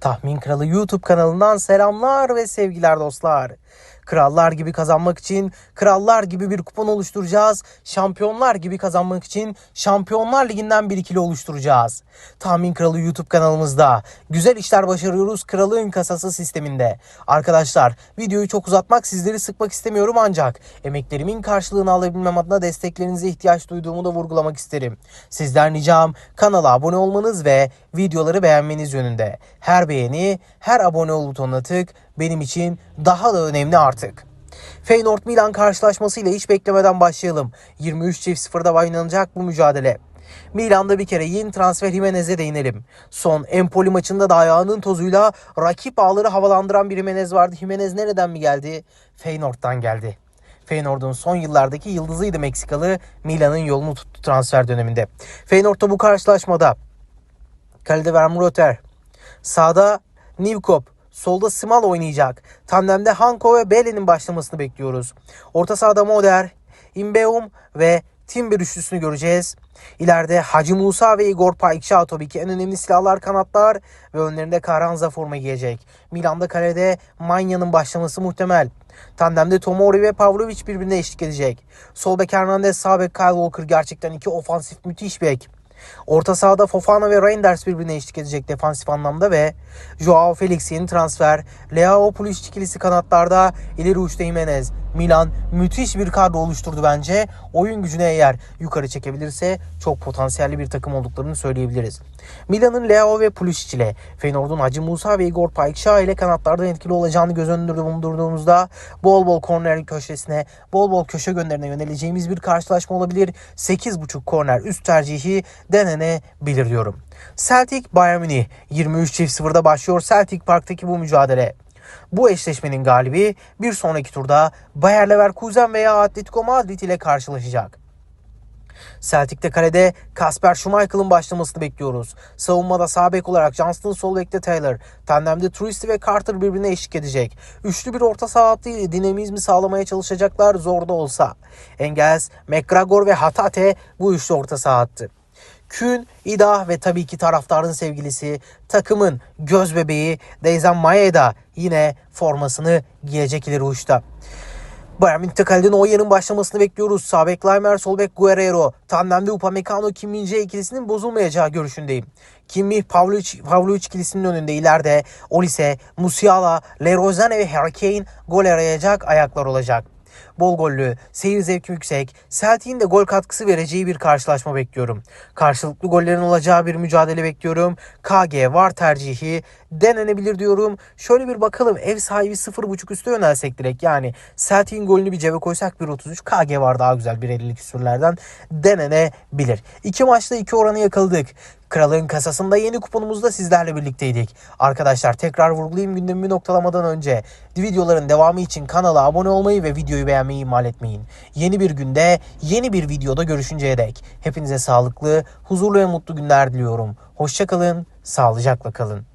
Tahmin Kralı YouTube kanalından selamlar ve sevgiler dostlar. Krallar gibi kazanmak için krallar gibi bir kupon oluşturacağız. Şampiyonlar gibi kazanmak için Şampiyonlar Ligi'nden bir ikili oluşturacağız. Tahmin Kralı YouTube kanalımızda güzel işler başarıyoruz kralın kasası sisteminde. Arkadaşlar videoyu çok uzatmak sizleri sıkmak istemiyorum ancak emeklerimin karşılığını alabilmem adına desteklerinize ihtiyaç duyduğumu da vurgulamak isterim. Sizden ricam kanala abone olmanız ve videoları beğenmeniz yönünde. Her beğeni, her abone ol butonuna tık benim için daha da önemli artık. Feyenoord Milan karşılaşmasıyla hiç beklemeden başlayalım. 23 çift sıfırda oynanacak bu mücadele. Milan'da bir kere yeni transfer Jimenez'e değinelim. Son Empoli maçında da ayağının tozuyla rakip ağları havalandıran bir Jimenez vardı. Jimenez nereden mi geldi? Feyenoord'dan geldi. Feyenoord'un son yıllardaki yıldızıydı Meksikalı. Milan'ın yolunu tuttu transfer döneminde. Feyenoord'da bu karşılaşmada Kalede Vermroter. Sağda Nivkop. Solda Simal oynayacak. Tandemde Hanko ve Bele'nin başlamasını bekliyoruz. Orta sahada Moder, Imbeum ve Timber üçlüsünü göreceğiz. İleride Hacı Musa ve Igor Paikşa tabii ki en önemli silahlar kanatlar ve önlerinde Karanza forma giyecek. Milan'da kalede Manya'nın başlaması muhtemel. Tandemde Tomori ve Pavlovic birbirine eşlik edecek. Sol bek Hernandez, sağ bek Kyle Walker gerçekten iki ofansif müthiş bek. Orta sahada Fofana ve Reinders birbirine eşlik edecek defansif anlamda ve Joao Felix yeni transfer. Leao Pulisic ikilisi kanatlarda ileri uçta Jimenez. Milan müthiş bir kadro oluşturdu bence. Oyun gücüne eğer yukarı çekebilirse çok potansiyelli bir takım olduklarını söyleyebiliriz. Milan'ın Leao ve Pulisic ile Feyenoord'un Hacı Musa ve Igor Paikşa ile kanatlardan etkili olacağını göz önünde bulundurduğumuzda bol bol korner köşesine, bol bol köşe gönderine yöneleceğimiz bir karşılaşma olabilir. 8.5 korner üst tercihi denenebilir diyorum. Celtic Bayern Münih 23 çift sıfırda başlıyor Celtic Park'taki bu mücadele. Bu eşleşmenin galibi bir sonraki turda Bayer Leverkusen veya Atletico Madrid ile karşılaşacak. Celtic'te kalede Kasper Schmeichel'ın başlamasını bekliyoruz. Savunmada sağ bek olarak Johnston, sol bekte Taylor. Tandemde Trusty ve Carter birbirine eşlik edecek. Üçlü bir orta saha hattı dinamizmi sağlamaya çalışacaklar zor da olsa. Engels, McGregor ve Hatate bu üçlü orta saha hattı. Kün, İda ve tabii ki taraftarın sevgilisi, takımın göz bebeği Deyzan Maeda yine formasını giyecek ileri uçta. Bayern Münih'te kaleden Neuer'in başlamasını bekliyoruz. Sağ bek Leimer, sol bek Guerrero. Tandemde Upamecano, Kim Min-jae ikilisinin bozulmayacağı görüşündeyim. Kimmih, Pavlovic, Pavlovic ikilisinin önünde ileride Olise, Musiala, Leroy ve Harry Kane gol arayacak ayaklar olacak. Bol gollü, seyir zevki yüksek, Celtic'in de gol katkısı vereceği bir karşılaşma bekliyorum. Karşılıklı gollerin olacağı bir mücadele bekliyorum. KG var tercihi denenebilir diyorum. Şöyle bir bakalım ev sahibi 0.5 üstü yönelsek direkt yani Celtic'in golünü bir cebe koysak 1.33 KG var daha güzel 1.50 küsürlerden denenebilir. İki maçta iki oranı yakaladık. Kralın kasasında yeni kuponumuzda sizlerle birlikteydik. Arkadaşlar tekrar vurgulayayım gündemimi noktalamadan önce. Videoların devamı için kanala abone olmayı ve videoyu beğenmeyi ihmal etmeyin. Yeni bir günde, yeni bir videoda görüşünceye dek. Hepinize sağlıklı, huzurlu ve mutlu günler diliyorum. Hoşçakalın, sağlıcakla kalın.